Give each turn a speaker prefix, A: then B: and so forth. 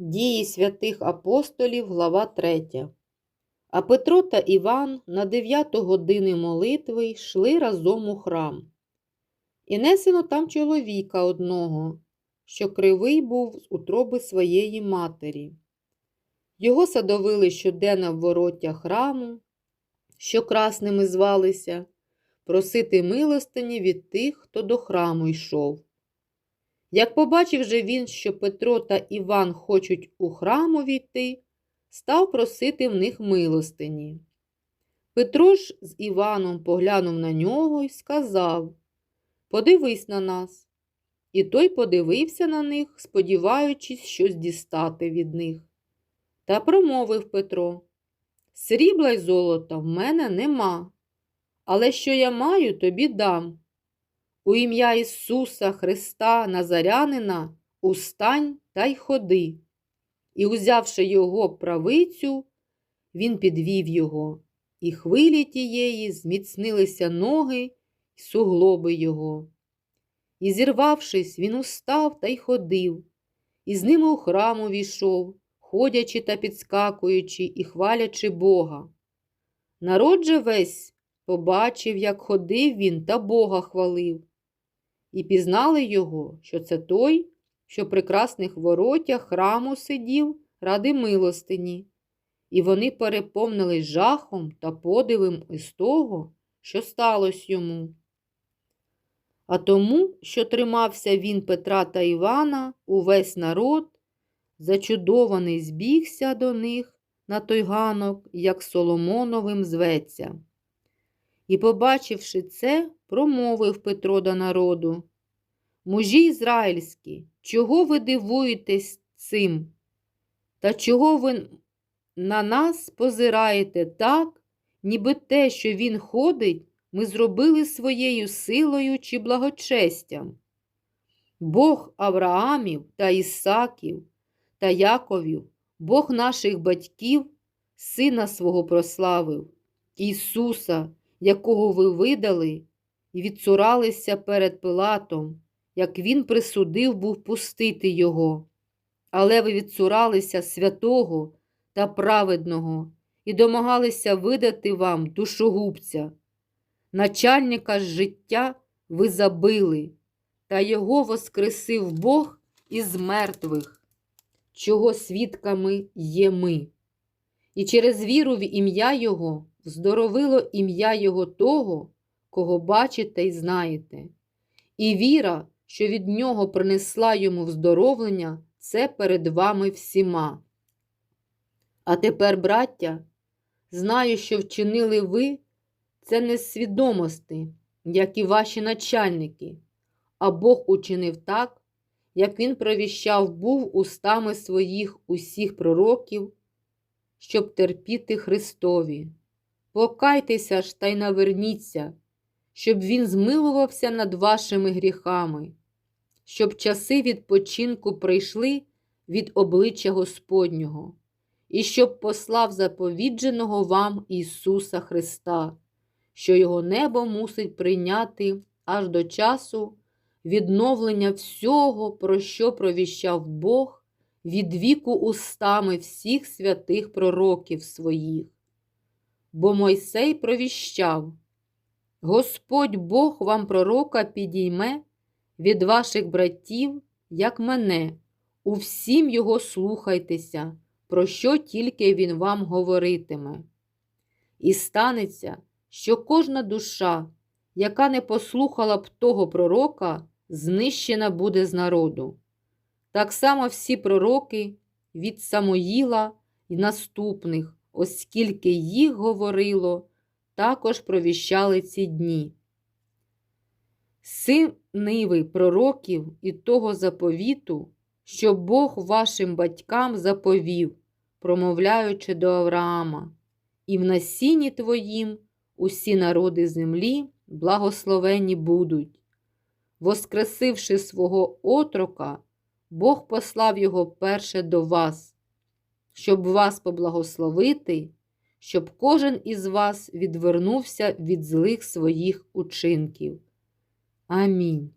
A: Дії святих апостолів, глава 3. А Петро та Іван на дев'яту години молитви йшли разом у храм. І несено там чоловіка одного, що кривий був з утроби своєї матері. Його садовили щоденно в вороття храму, що красними звалися, просити милостині від тих, хто до храму йшов. Як побачив же він, що Петро та Іван хочуть у храму війти, став просити в них милостині. Петро ж з Іваном поглянув на нього і сказав Подивись на нас. І той подивився на них, сподіваючись щось дістати від них. Та промовив Петро Срібла й золота в мене нема, але що я маю, тобі дам. У ім'я Ісуса Христа Назарянина устань та й ходи. І, узявши його правицю, він підвів його, і хвилі тієї зміцнилися ноги й суглоби його. І, зірвавшись, він устав та й ходив, і з ними у храму війшов, ходячи та підскакуючи і хвалячи Бога. Народ же весь побачив, як ходив він та Бога хвалив, і пізнали його, що це той, що при красних воротях храму сидів ради милостині, і вони переповнились жахом та подивом із того, що сталося йому. А тому, що тримався він Петра та Івана, увесь народ, зачудований збігся до них на той ганок, як Соломоновим зветься. І, побачивши це, промовив Петро до народу. Мужі ізраїльські, чого ви дивуєтесь цим? Та чого ви на нас позираєте так, ніби те, що він ходить, ми зробили своєю силою чи благочестям? Бог Авраамів та Ісаків та Яковів, Бог наших батьків, Сина свого прославив, Ісуса, якого ви видали, і відцуралися перед Пилатом, як він присудив був пустити його. Але ви відцуралися святого та праведного і домагалися видати вам душогубця. Начальника життя ви забили, та його воскресив Бог із мертвих, чого свідками є ми. І через віру в ім'я Його здоровило ім'я Його того, кого бачите й знаєте. І віра, що від нього принесла йому вздоровлення, це перед вами всіма. А тепер, браття, знаю, що вчинили ви це не з свідомості, як і ваші начальники, а Бог учинив так, як він провіщав був устами своїх усіх пророків, щоб терпіти Христові. Покайтеся ж та й наверніться, щоб Він змилувався над вашими гріхами, щоб часи відпочинку прийшли від обличчя Господнього, і щоб послав заповідженого вам Ісуса Христа, що Його небо мусить прийняти аж до часу відновлення всього, про що провіщав Бог від віку устами всіх святих пророків своїх. Бо Мойсей провіщав, Господь Бог вам пророка підійме від ваших братів, як мене, у всім його слухайтеся, про що тільки він вам говоритиме. І станеться, що кожна душа, яка не послухала б того пророка, знищена буде з народу. Так само всі пророки від Самоїла і наступних, оскільки їх говорило, також провіщали ці дні. Сини пророків і того заповіту, що Бог вашим батькам заповів, промовляючи до Авраама, і в насінні твоїм усі народи землі благословені будуть. Воскресивши свого отрока, Бог послав його перше до вас, щоб вас поблагословити, щоб кожен із вас відвернувся від злих своїх учинків. Амінь.